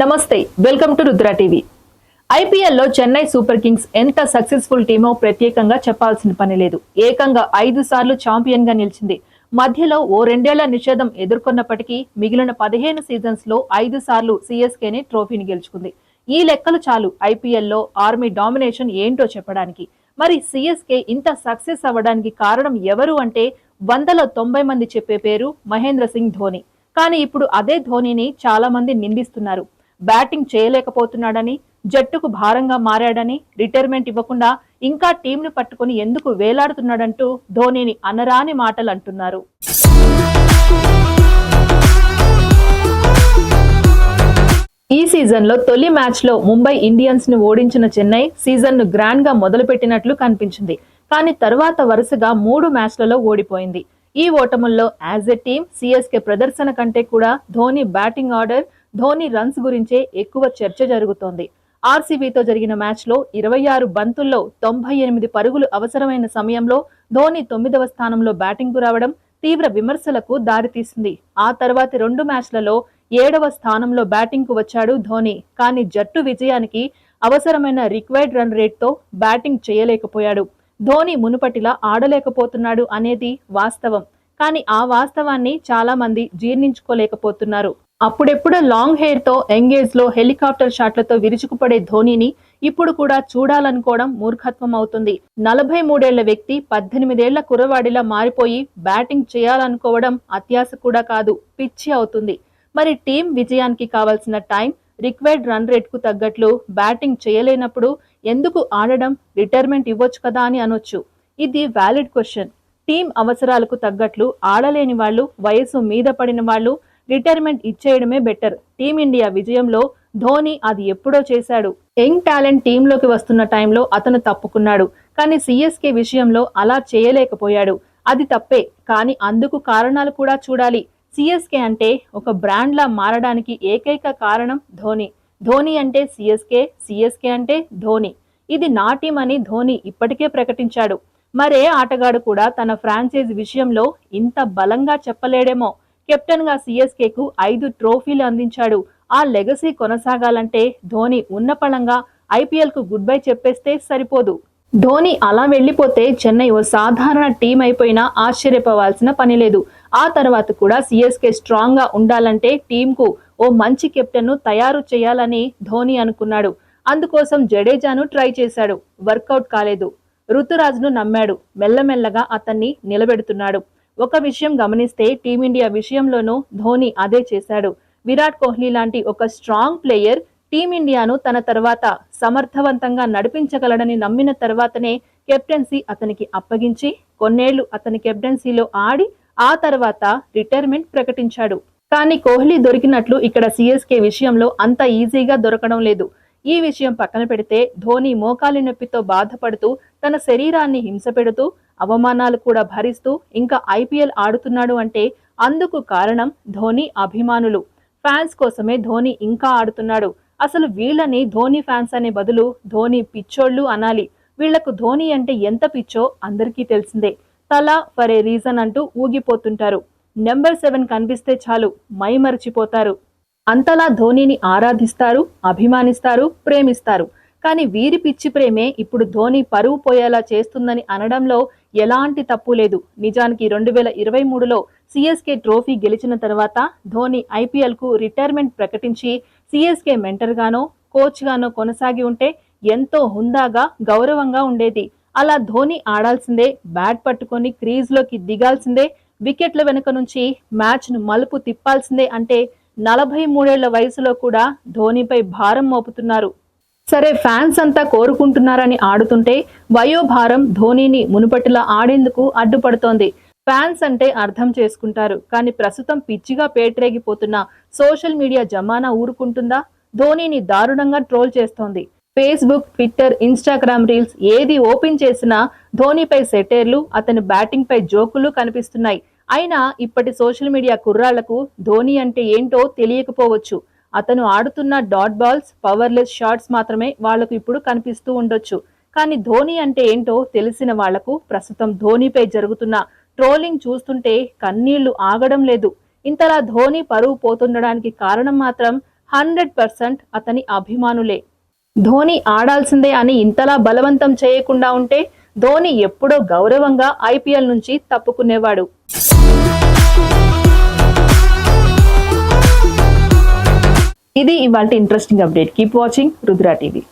నమస్తే welcome to Rudra TV. ఐపీఎల్లో Chennai super Kings ఎంత సక్సెస్ఫుల్ టీమో ప్రత్యేకంగా చెప్పాల్సిన పని లేదు. ఏకంగా ఐదు సార్లు ఛాంపియన్గా నిలిచింది. మధ్యలో ఓ రెండేళ్ళ నిషేధం ఎదుర్కొన్నప్పటికీ మిగిలిన పదిహేను సీజన్స్లో ఐదు సార్లు సిఎస్కేనే ట్రోఫీని గెలుచుకుంది. ఈ లెక్కలు చాలు ఐపీఎల్లో ఆర్మీ డామినేషన్ ఏంటో చెప్పడానికి. మరి సిఎస్కే ఇంత సక్సెస్ అవ్వడానికి కారణం ఎవరు అంటే వందల తొంభై మంది చెప్పే పేరు మహేంద్ర సింగ్ ధోని. కానీ ఇప్పుడు అదే ధోనిని చాలా మంది నిందిస్తున్నారు. బ్యాటింగ్ చేయలేకపోతున్నాడని జట్టుకు భారంగా మారాడని రిటైర్మెంట్ ఇవ్వకుండా ఇంకా టీంను పట్టుకుని ఎందుకు వేలాడుతున్నాడంటూ ధోనిని అనరాని మాటలు అంటున్నారు ఈ సీజన్లో తొలి మ్యాచ్లో ముంబై ఇండియన్స్ను ఓడించిన చెన్నై సీజన్ను గ్రాండ్గా మొదలుపెట్టినట్లు కనిపించింది. కానీ తరువాత వరుసగా మూడు మ్యాచ్లలో ఓడిపోయింది. ఈ ఓటముల్లో యాజ్ ఎ టీమ్ సిఎస్కే ప్రదర్శన కంటే కూడా Dhoni batting order Dhoni runs గురించే ఎక్కువ చర్చ జరుగుతోంది. ఆర్సీబీతో జరిగిన మ్యాచ్లో ఇరవై ఆరు బంతుల్లో తొంభై ఎనిమిది పరుగులు అవసరమైన సమయంలో ధోని తొమ్మిదవ స్థానంలో బ్యాటింగ్కు రావడం తీవ్ర విమర్శలకు దారితీసింది. ఆ తర్వాతి రెండు మ్యాచ్లలో ఏడవ స్థానంలో బ్యాటింగ్కు వచ్చాడు ధోని కానీ జట్టు విజయానికి అవసరమైన రిక్వైర్డ్ రన్ రేట్తో బ్యాటింగ్ చేయలేకపోయాడు. ధోని మునుపటిలా ఆడలేకపోతున్నాడు అనేది వాస్తవం కానీ ఆ వాస్తవాన్ని చాలామంది జీర్ణించుకోలేకపోతున్నారు. అప్పుడెప్పుడు లాంగ్ హెయిర్తో ఎంగేజ్లో ఎంగేజ్లో హెలికాప్టర్ షాట్లతో విరుచుకుపడే ధోనిని ఇప్పుడు కూడా చూడాలనుకోవడం మూర్ఖత్వం అవుతుంది నలభై మూడేళ్ళ వ్యక్తి పద్దెనిమిదేళ్ళ కురవాడిలా మారిపోయి బ్యాటింగ్ చేయాలనుకోవడం అత్యాశ కూడా కాదు పిచ్చి అవుతుంది. మరి టీం విజయానికి కావాల్సిన టైం రిక్వైర్డ్ రన్ రేట్కు తగ్గట్లు బ్యాటింగ్ చేయలేనప్పుడు ఎందుకు ఆడడం రిటైర్మెంట్ ఇవ్వచ్చు కదా అని అనొచ్చు. ఇది వ్యాలిడ్ క్వశ్చన్. టీం అవసరాలకు తగ్గట్లు ఆడలేని వాళ్ళు వయసు మీద పడిన వాళ్ళు రిటైర్మెంట్ ఇచ్చేయడమే బెటర్. టీమిండియా విజయంలో ధోని అది ఎప్పుడో చేశాడు. యంగ్ టాలెంట్ టీంలోకి వస్తున్న టైంలో అతను తప్పుకున్నాడు. కానీ సిఎస్కే విషయంలో అలా చేయలేకపోయాడు. అది తప్పే. కానీ అందుకు కారణాలు కూడా చూడాలి. సిఎస్కే అంటే ఒక బ్రాండ్లా మారడానికి ఏకైక కారణం ధోని. ధోని అంటే సిఎస్కే సిఎస్కే అంటే ధోని. ఇది నా టీం అని ధోని ఇప్పటికే ప్రకటించాడు. మరే ఆటగాడు కూడా తన ఫ్రాంచైజ్ విషయంలో ఇంత బలంగా చెప్పలేడేమో. కెప్టెన్గా సిఎస్కే కు ఐదు ట్రోఫీలు అందించాడు. ఆ లెగసీ కొనసాగాలంటే ధోని ఉన్నపళంగా ఐపీఎల్కు గుడ్ బై చెప్పేస్తే సరిపోదు. ధోని అలా వెళ్ళిపోతే చెన్నై ఓ సాధారణ టీం అయిపోయినా ఆశ్చర్యపోవాల్సిన పని లేదు. ఆ తర్వాత కూడా సిఎస్కే స్ట్రాంగ్గా ఉండాలంటే టీంకు ఓ మంచి కెప్టెన్ను తయారు చేయాలని ధోని అనుకున్నాడు. అందుకోసం జడేజాను ట్రై చేశాడు. వర్కౌట్ కాలేదు. ఋతురాజ్ను నమ్మాడు. మెల్లమెల్లగా అతన్ని నిలబెడుతున్నాడు. ఒక విషయం గమనిస్తే టీమిండియా విషయంలోనూ ధోని అదే చేశాడు. విరాట్ కోహ్లీ లాంటి ఒక స్ట్రాంగ్ ప్లేయర్ టీమిండియాను తన తర్వాత సమర్థవంతంగా నడిపించగలడని నమ్మిన తర్వాతనే కెప్టెన్సీ అతనికి అప్పగించి కొన్నేళ్ళు అతని కెప్టెన్సీలో ఆడి ఆ తర్వాత రిటైర్మెంట్ ప్రకటించాడు. కానీ కోహ్లీ దొరికినట్లు ఇక్కడ సిఎస్కే విషయంలో అంత ఈజీగా దొరకడం లేదు. ఈ విషయం పక్కన పెడితే ధోని మోకాలి నొప్పితో బాధపడుతూ తన శరీరాన్ని హింస పెడుతూ అవమానాలు కూడా భరిస్తూ ఇంకా ఐపీఎల్ ఆడుతున్నాడు అంటే అందుకు కారణం ధోని అభిమానులు. ఫ్యాన్స్ కోసమే ధోని ఇంకా ఆడుతున్నాడు. అసలు వీళ్ళని ధోని ఫ్యాన్స్ అనే బదులు ధోని పిచ్చోళ్ళు అనాలి. వీళ్ళకు ధోని అంటే ఎంత పిచ్చో అందరికీ తెలిసిందే. తల ఫర్ ఏ రీజన్ అంటూ ఊగిపోతుంటారు. నెంబర్ సెవెన్ కనిపిస్తే చాలు మైమరిచిపోతారు అంతలా ధోనిని ఆరాధిస్తారు అభిమానిస్తారు ప్రేమిస్తారు. కానీ వీరి పిచ్చి ప్రేమే ఇప్పుడు ధోని పరువు పోయేలా చేస్తుందని అనడంలో ఎలాంటి తప్పు లేదు. నిజానికి రెండు వేల ఇరవై మూడులో సిఎస్కే ట్రోఫీ గెలిచిన తర్వాత ధోని ఐపీఎల్కు రిటైర్మెంట్ ప్రకటించి సిఎస్కే మెంటర్ గానో కోచ్ గానో కొనసాగి ఉంటే ఎంతో హుందాగా గౌరవంగా ఉండేది. అలా ధోని ఆడాల్సిందే బ్యాట్ పట్టుకొని క్రీజ్లోకి దిగాల్సిందే వికెట్ల వెనుక నుంచి మ్యాచ్ను మలుపు తిప్పాల్సిందే అంటే నలభై మూడేళ్ళ వయసులో కూడా ధోనిపై భారం మోపుతున్నారు. సరే ఫ్యాన్స్ అంతా కోరుకుంటున్నారని ఆడుతుంటే వయోభారం ధోనిని మునుపటిలా ఆడేందుకు అడ్డుపడుతోంది. ఫ్యాన్స్ అంటే అర్థం చేసుకుంటారు. కానీ ప్రస్తుతం పిచ్చిగా పేటరేగిపోతున్న సోషల్ మీడియా జమానా ఊరుకుంటుందా? ధోనిని దారుణంగా ట్రోల్ చేస్తోంది. ఫేస్బుక్ ట్విట్టర్ ఇన్స్టాగ్రామ్ రీల్స్ ఏది ఓపెన్ చేసినా ధోనిపై సెటేర్లు అతని బ్యాటింగ్ పై జోకులు కనిపిస్తున్నాయి. అయినా ఇప్పటి సోషల్ మీడియా కుర్రాళ్ళకు ధోని అంటే ఏంటో తెలియకపోవచ్చు. అతను ఆడుతున్న డాట్ బాల్స్ పవర్లెస్ షాట్స్ మాత్రమే వాళ్ళకు ఇప్పుడు కనిపిస్తూ ఉండొచ్చు. కానీ ధోని అంటే ఏంటో తెలిసిన వాళ్ళకు ప్రస్తుతం ధోనిపై జరుగుతున్న ట్రోలింగ్ చూస్తుంటే కన్నీళ్ళు ఆగడం లేదు. ఇంతలా ధోని పరువు పోతుండడానికి కారణం మాత్రం హండ్రెడ్ పర్సెంట్ అతని అభిమానులే. ధోని ఆడాల్సిందే అని ఇంతలా బలవంతం చేయకుండా ఉంటే ధోని ఎప్పుడో గౌరవంగా ఐపీఎల్ నుంచి తప్పుకునేవాడు. ఇది ఇవాళ interesting update keep watching Rudra TV